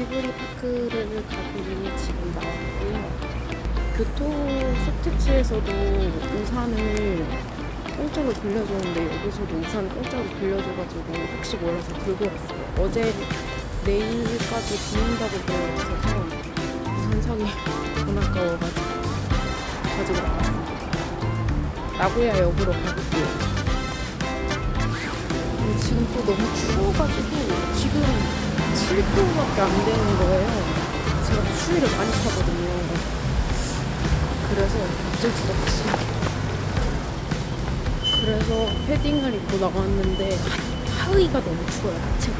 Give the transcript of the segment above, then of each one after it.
지브리 파크를 가기로 지금 나왔고요. 교토 소택지에서도 우산을 공짜로 빌려줬는데 여기서도 우산 공짜로 빌려줘가지고 혹시 몰라서 들고 왔어요. 어제 내일까지 비 온다고 그래서 우산 사기 돈 아까워가지고 가지고 나왔습니다. 나고야 역으로 가볼게요. 지금 또 너무 추워가지고 지금 7도밖에 안 되는 거예요. 제가 추위를 많이 타거든요. 그래서 어쩔 수 없이 그래서 패딩을 입고 나왔는데 하의가 너무 추워요 하체가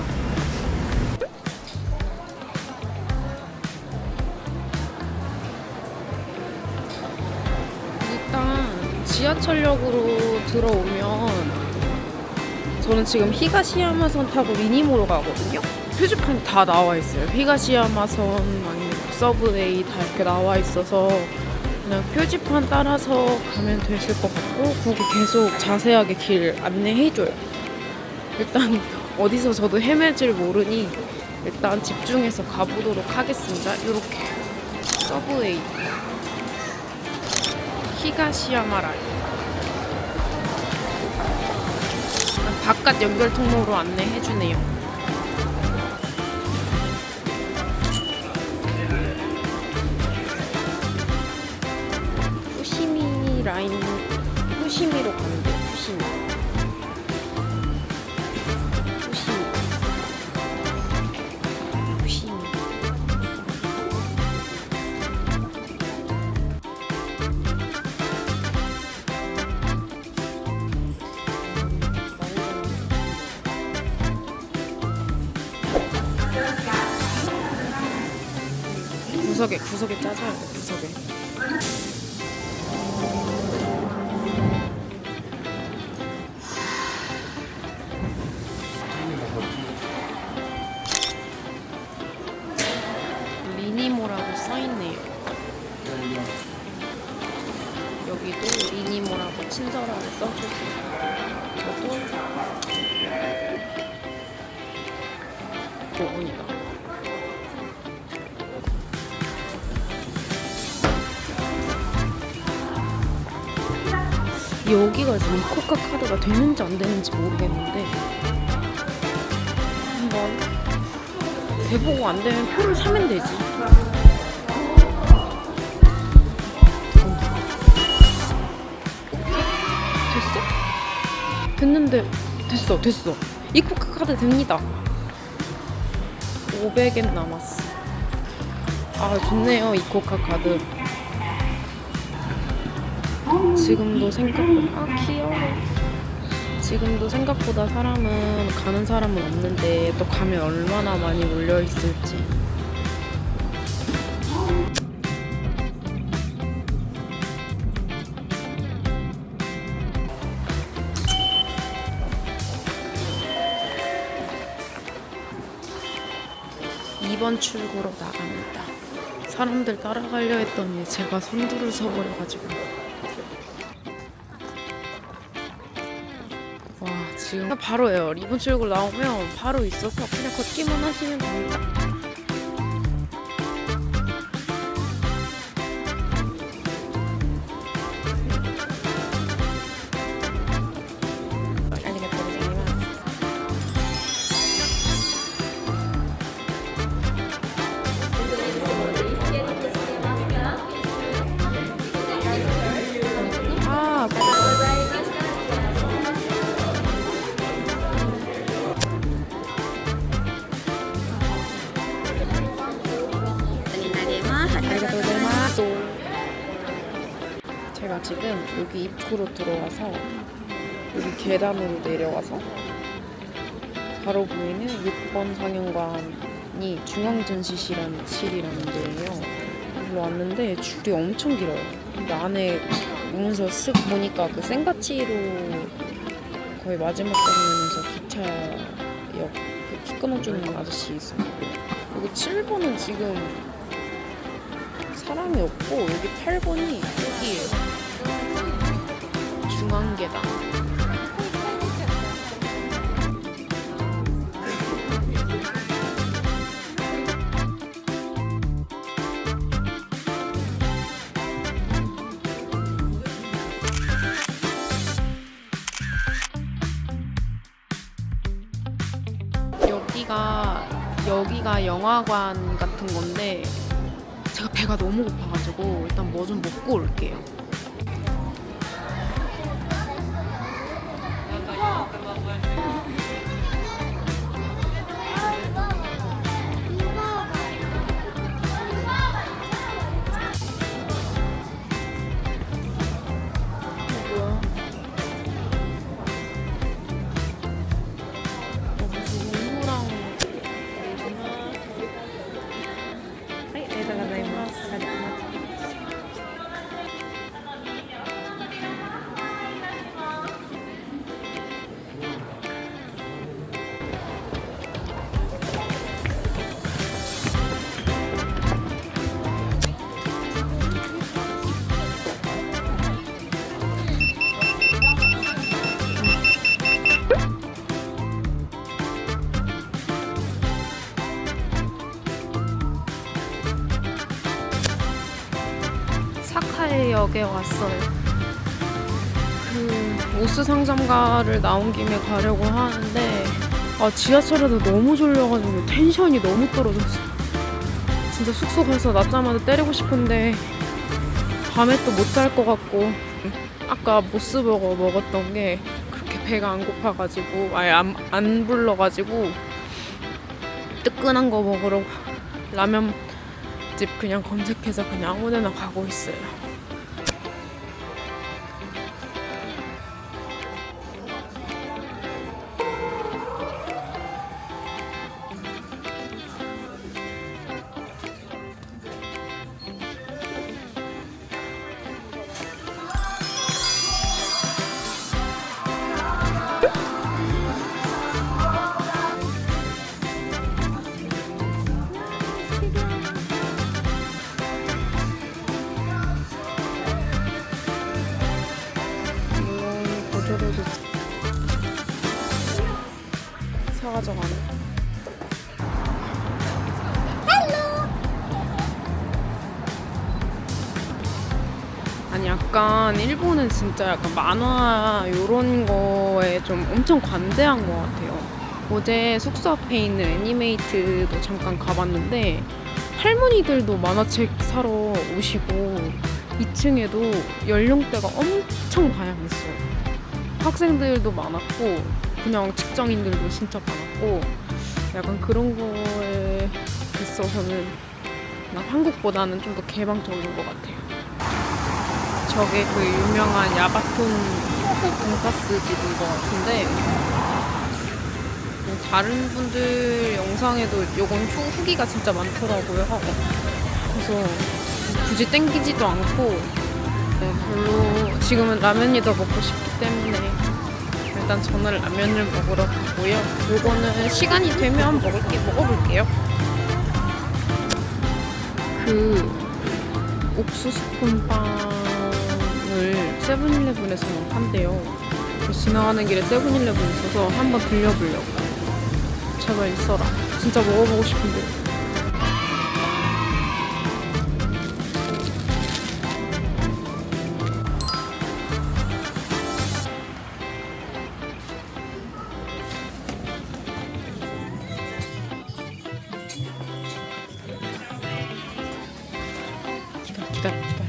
일단 지하철역으로 들어오면 저는 지금 히가시야마선 타고 미니모로 가거든요 표지판이 다 나와 있어요 히가시야마선 아니면 서브웨이 다 이렇게 나와 있어서 그냥 표지판 따라서 가면 되실 것 같고 거기 계속 자세하게 길 안내해줘요. 일단 어디서 저도 헤맬 줄 모르니 일단 집중해서 가보도록 하겠습니다. 이렇게 서브웨이 히가시야마라 바깥 연결 통로로 안내해주네요. 라인 후시미로 가면 돼요. 후시미. 후시미. 후시미. 구석에 구석에 짜줘야 돼 구석에. 친절하게 써주세요. 저도 5분이다. 여기가 지금 이코카 카드가 되는지 안 되는지 모르겠는데 한번 대보고 안 되면 표를 사면 되지. 됐는데 됐어 됐어. 이코카 카드 됩니다. 500엔 남았어. 아 좋네요 이코카 카드. 지금도 생각보다 아 귀여워. 지금도 생각보다 사람은 가는 사람은 없는데 또 가면 얼마나 많이 몰려 있을지. 이번 출구로 나갑니다. 사람들 따라가려 했더니 제가 선두를 서버려가지고. 와 지금 바로예요. 이번 출구 나오면 바로 있어서 그냥 걷기만 하시면 됩니다. 제가 지금 여기 입구로 들어와서 여기 계단으로 내려와서 바로 보이는 6번 상영관이 중앙전시실이라는 실이라는 데예요. 일로 왔는데 줄이 엄청 길어요. 근데 안에 오면서 쓱 보니까 그 센가치로 거의 마지막 장면에서 기차역 그 키 끊어주는 아저씨 있어요. 여기 7번은 지금 사람이 없고 여기 8번이 여기에요 중앙계단. 여기가 여기가 영화관 같은 건데 제가 배가 너무 고파가지고 일단 뭐 좀 먹고 올게요. 역에 왔어요. 그 오스 상점가를 나온 김에 가려고 하는데 아 지하철에도 너무 졸려가지고 텐션이 너무 떨어졌어. 진짜 숙소 가서 낮잠라도 때리고 싶은데 밤에 또 못 잘 것 같고 아까 모스버거 먹었던 게 그렇게 배가 안 고파가지고 아예 안, 안 불러가지고 뜨끈한 거 먹으러 라면 집 그냥 검색해서 그냥 아무데나 가고 있어요. 약간 일본은 진짜 약간 만화 요런 거에 좀 엄청 관대한 것 같아요. 어제 숙소 앞에 있는 애니메이트도 잠깐 가봤는데 할머니들도 만화책 사러 오시고 2층에도 연령대가 엄청 다양했어요. 학생들도 많았고 그냥 직장인들도 진짜 많았고 약간 그런 거에 있어서는 난 한국보다는 좀 더 개방적인 것 같아요. 저게 그 유명한 야바톤 돈가스 집인 것 같은데 뭐 다른 분들 영상에도 요건 후, 후기가 진짜 많더라고요. 그래서 굳이 땡기지도 않고 네, 별로 지금은 라면이 더 먹고 싶기 때문에 일단 저는 라면을 먹으러 가고요. 요거는 시간이 되면 먹을게 먹어볼게요. 그 옥수수 콘빵 을 세븐일레븐에서만 판대요. 지나가는 길에 세븐일레븐 있어서 한번 들려보려고. 제발 있어라. 진짜 먹어보고 싶은데. 기다려, 기다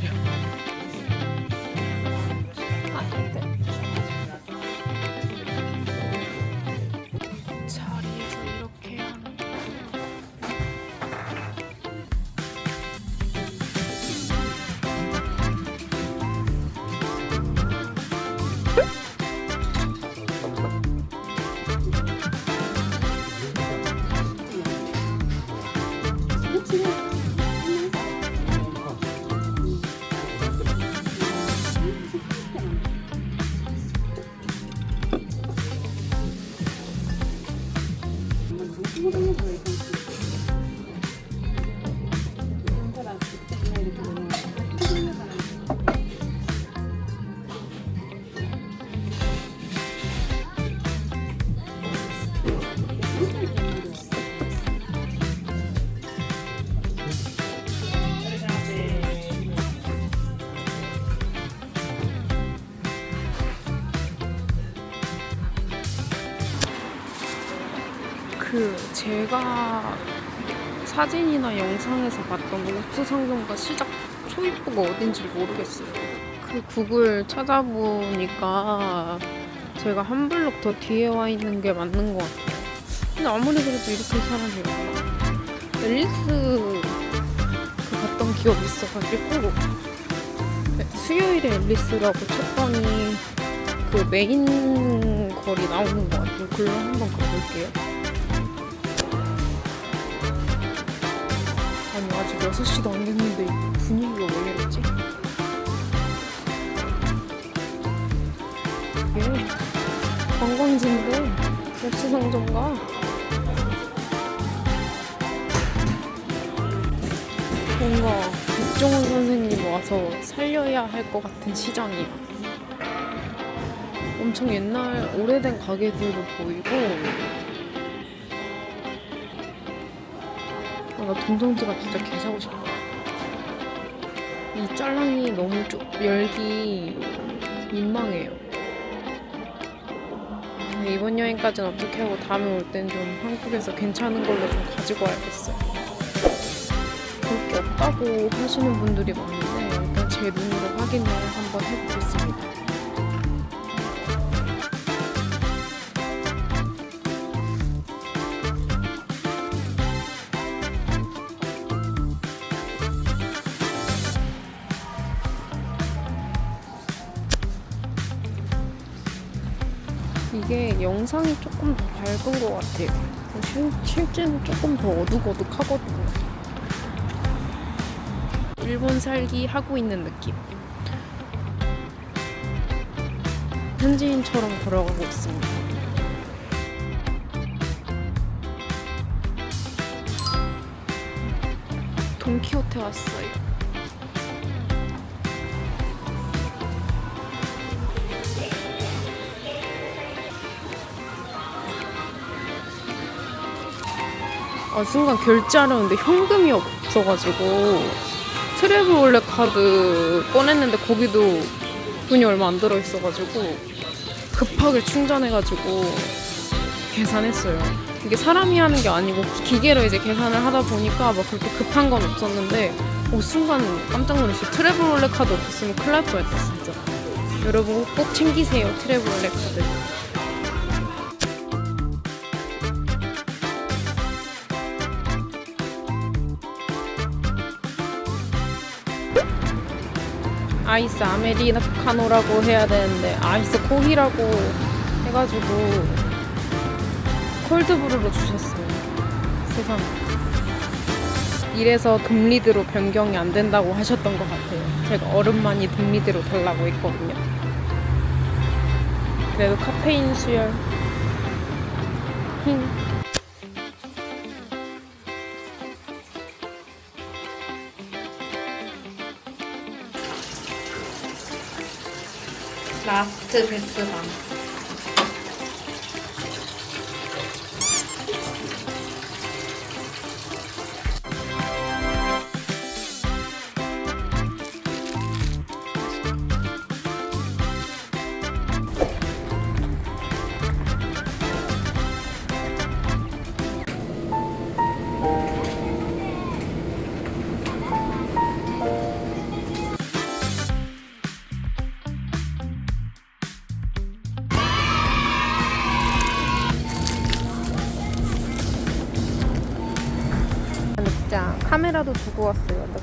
제가 사진이나 영상에서 봤던 옥수 상점과 시작 초입구가 어딘지 모르겠어요. 그 구글 찾아보니까 제가 한 블록 더 뒤에 와 있는 게 맞는 것 같아요. 근데 아무리 그래도 이렇게 사람이 많아. 앨리스 그 봤던 기억이 있어가지고 네, 수요일에 앨리스라고 쳤더니 그 메인 거리 나오는 것 같아요. 글로 한번 가볼게요. 아니 아직 6시도 안 됐는데 분위기가 왜 이러지? 이게 관광지인데 엽수상점가 뭔가 백종원 선생님 와서 살려야 할 것 같은 시장이야 엄청 옛날 오래된 가게들도 보이고 나 동정지가 진짜 개 사고 싶어. 이 짤랑이 너무 쭉 열기 민망해요. 아, 이번 여행까지는 어떻게 하고 다음에 올 땐 좀 한국에서 괜찮은 걸로 좀 가지고 와야겠어요. 볼게 없다고 하시는 분들이 많은데 일단 제 눈으로 확인을 한번 해보겠습니다. 이게 영상이 조금 더 밝은 것 같아요. 실, 실제는 조금 더 어둑어둑하거든요. 일본 살기 하고 있는 느낌. 현지인처럼 걸어가고 있습니다. 돈키호테 왔어요. 아 순간 결제하려는데 현금이 없어가지고 트래블 월렛 카드 꺼냈는데 거기도 돈이 얼마 안 들어있어가지고 급하게 충전해가지고 계산했어요. 이게 사람이 하는 게 아니고 기계로 이제 계산을 하다 보니까 막 그렇게 급한 건 없었는데 어, 순간 깜짝 놀랐어요. 트래블 월렛 카드 없었으면 큰일 날 뻔했다 진짜. 여러분 꼭 챙기세요 트래블 월렛 카드. 아이스 아메리카노라고 해야 되는데 아이스 코히라고 해가지고 콜드브루로 주셨어요. 세상. 이래서 금리드로 변경이 안 된다고 하셨던 것 같아요. 제가 얼음만이 금리드로 달라고 했거든요. 그래도 카페인 수혈. 힝. 라스트 베 카메라도 두고 왔어요. 나